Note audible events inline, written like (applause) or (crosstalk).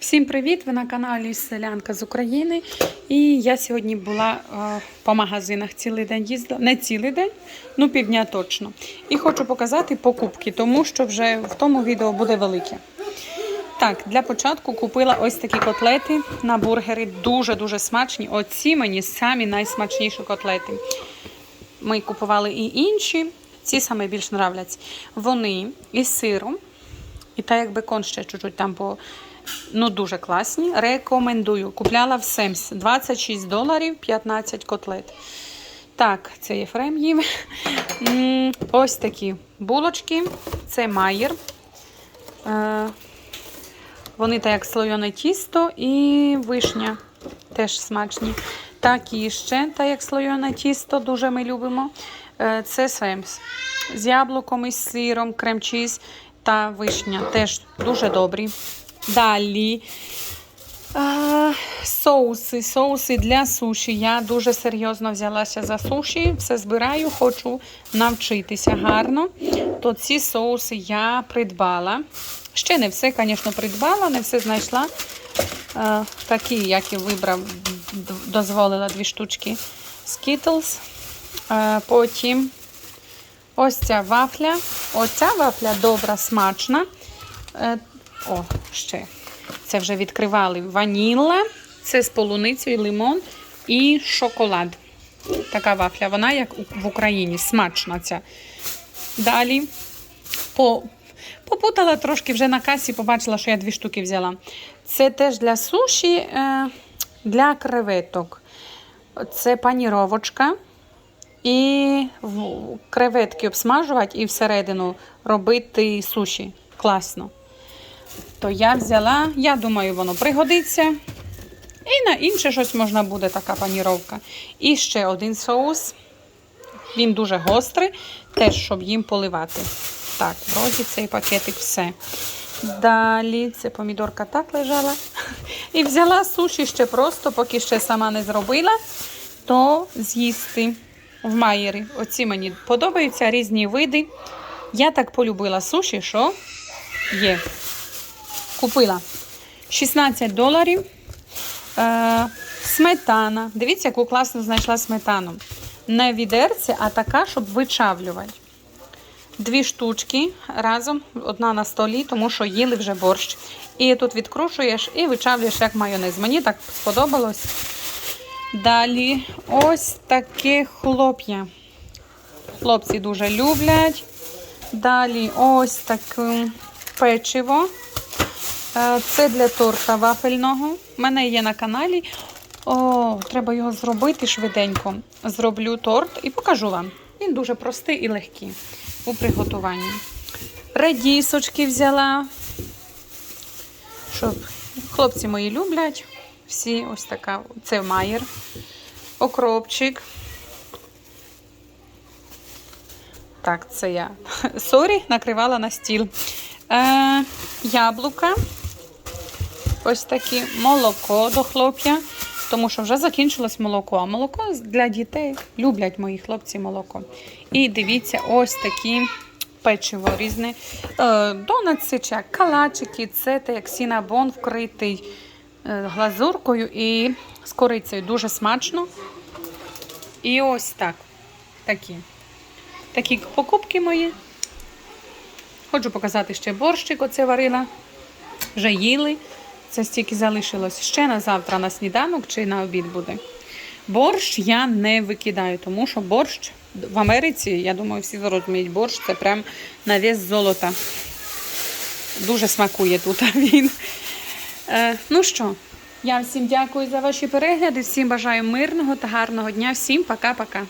Всім привіт! Ви на каналі Селянка з України. І я сьогодні була е, по магазинах цілий день їздила. Не цілий день, ну півдня точно. І хочу показати покупки, тому що вже в тому відео буде велике. Так, для початку купила ось такі котлети на бургери. Дуже-дуже смачні. Оці мені самі найсмачніші котлети. Ми купували і інші. Ці саме більш нравляться. Вони із сиром. І так як бекон ще чуть-чуть там по. Ну, дуже класні. Рекомендую. Купляла в Семс 26 доларів 15 котлет. Так, це Єфрем їв. Ось такі булочки. Це майер. Е, Вони так як слоєне тісто і вишня. Теж смачні. Такі ще, так як слоєне тісто, дуже ми любимо. Е, Це Семс. З яблуком і сиром, крем-чіз та вишня. Теж дуже добрі. Далі а, соуси. Соуси для суші. Я дуже серйозно взялася за суші. Все збираю, хочу навчитися гарно. То ці соуси я придбала. Ще не все, звісно, придбала, не все знайшла. А, такі, як і вибрав, дозволила дві штучки Skittles. А, потім ось ця вафля. Оця вафля добра, смачна. Е, О, ще. Це вже відкривали ваніла, це з полуницею, лимон і шоколад. Така вафля, вона як в Україні, смачна ця. Далі по, попутала трошки вже на касі, побачила, що я дві штуки взяла. Це теж для суші, е, для креветок. Це паніровочка. І креветки обсмажувати і всередину робити суші. Класно. То я взяла, я думаю, воно пригодиться. І на інше щось можна буде така паніровка. І ще один соус. Він дуже гострий, теж щоб їм поливати. Так, вроді цей пакетик все. Далі це помідорка так лежала. І взяла суші ще просто, поки ще сама не зробила, то з'їсти в майері. Оці мені подобаються різні види. Я так полюбила суші, що є. Купила 16 доларів. Е, сметана. Дивіться, яку класно знайшла сметану. Не відерце, а така, щоб вичавлювати. Дві штучки разом, одна на столі, тому що їли вже борщ. І тут відкрушуєш і вичавлюєш як майонез. Мені так сподобалось. Далі ось таке хлоп'я. Хлопці дуже люблять. Далі ось таке печиво. Е, Це для торта вафельного. У мене є на каналі. О, треба його зробити швиденько. Зроблю торт і покажу вам. Він дуже простий і легкий у приготуванні. Редісочки взяла. Щоб хлопці мої люблять. Всі ось така. Це майер. Окропчик. Так, це я. (laughs) Сорі, накривала на стіл. Е, яблука. Ось такі молоко до хлоп'я, тому що вже закінчилось молоко. А молоко для дітей люблять мої хлопці молоко. І дивіться, ось такі печиво різне. Е, донатси чи калачики, це те, як сінабон вкритий е, глазуркою і з корицею. Дуже смачно. І ось так. Такі. Такі покупки мої. Хочу показати ще борщик, оце варила. Вже їли. Це стільки залишилось ще на завтра на сніданок чи на обід буде. Борщ я не викидаю, тому що борщ в Америці, я думаю, всі зрозуміють, борщ це прям на вес золота. Дуже смакує тут (laughs) він. Е, ну що, я всім дякую за ваші перегляди, всім бажаю мирного та гарного дня. Всім пока-пока.